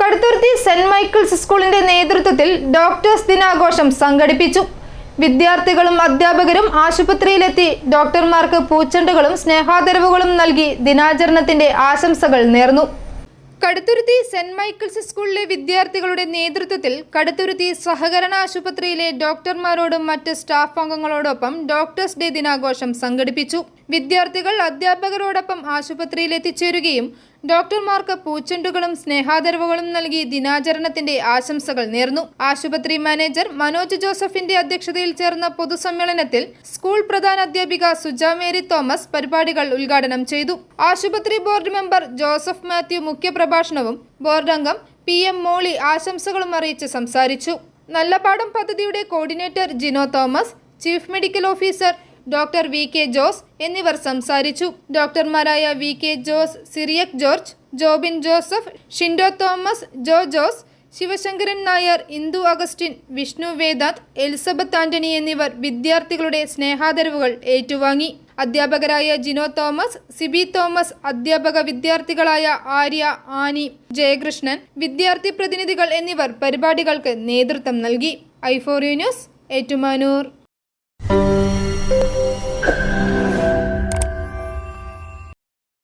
Kaduthuruthy saint Michael's സ്കൂളിന്റെ നേതൃത്വത്തിൽ doctors ദിനാഘോഷം സംഘടിപ്പിച്ചു. വിദ്യാർത്ഥികളും അധ്യാപകരും ആശുപത്രിയിലെത്തി. ഡോക്ടർമാർക്ക് പൂച്ചെണ്ടുകളും സ്നേഹാദരവുകളും നൽകി ദിനാചരണത്തിന്റെ ആശംസകൾ നേർന്നു. കടുത്തുരുത്തി സെന്റ് മൈക്കിൾസ് സ്കൂളിലെ വിദ്യാർത്ഥികളുടെ നേതൃത്വത്തിൽ കടുത്തുരുത്തി സഹകരണ ആശുപത്രിയിലെ ഡോക്ടർമാരോടും മറ്റ് സ്റ്റാഫ് അംഗങ്ങളോടൊപ്പം ഡോക്ടേഴ്സ് ഡേ ദിനാഘോഷം സംഘടിപ്പിച്ചു. വിദ്യാർത്ഥികൾ അധ്യാപകരോടൊപ്പം ആശുപത്രിയിൽ എത്തിച്ചേരുകയും ഡോക്ടർമാർക്ക് പൂച്ചെണ്ടുകളും സ്നേഹാദരവുകളും നൽകി ദിനാചരണത്തിന്റെ ആശംസകൾ നേർന്നു. ആശുപത്രി മാനേജർ മനോജ് ജോസഫിന്റെ അധ്യക്ഷതയിൽ ചേർന്ന പൊതുസമ്മേളനത്തിൽ സ്കൂൾ പ്രധാന അധ്യാപിക സുജ മേരി തോമസ് പരിപാടികൾ ഉദ്ഘാടനം ചെയ്തു. ആശുപത്രി ബോർഡ് മെമ്പർ ജോസഫ് മാത്യു മുഖ്യപ്രഭാഷണവും ബോർഡ് അംഗം പി എം മോളി ആശംസകളും അറിയിച്ച് സംസാരിച്ചു. നല്ലപാടം പദ്ധതിയുടെ coordinator Jino Thomas chief medical officer doctor V K Jose എന്നിവർ സംസാരിച്ചു. ഡോക്ടർമാരായ വി കെ ജോസ് സിറിയക് ജോർജ് ജോബിൻ ജോസഫ് ഷിൻഡോ തോമസ് ജോ ജോസ് ശിവശങ്കരൻ നായർ ഇന്ദു അഗസ്റ്റിൻ വിഷ്ണു വേദാന്ത് എലിസബത്ത് ആന്റണി എന്നിവർ വിദ്യാർത്ഥികളുടെ സ്നേഹാദരവുകൾ ഏറ്റുവാങ്ങി. അധ്യാപകരായ ജിനോ തോമസ് സിബി തോമസ് അധ്യാപക വിദ്യാർത്ഥികളായ ആര്യ ആനി ജയകൃഷ്ണൻ വിദ്യാർത്ഥി പ്രതിനിധികൾ എന്നിവർ പരിപാടികൾക്ക് നേതൃത്വം നൽകി. ഐഫോറിയ ന്യൂസ് ഏറ്റുമാനൂർ.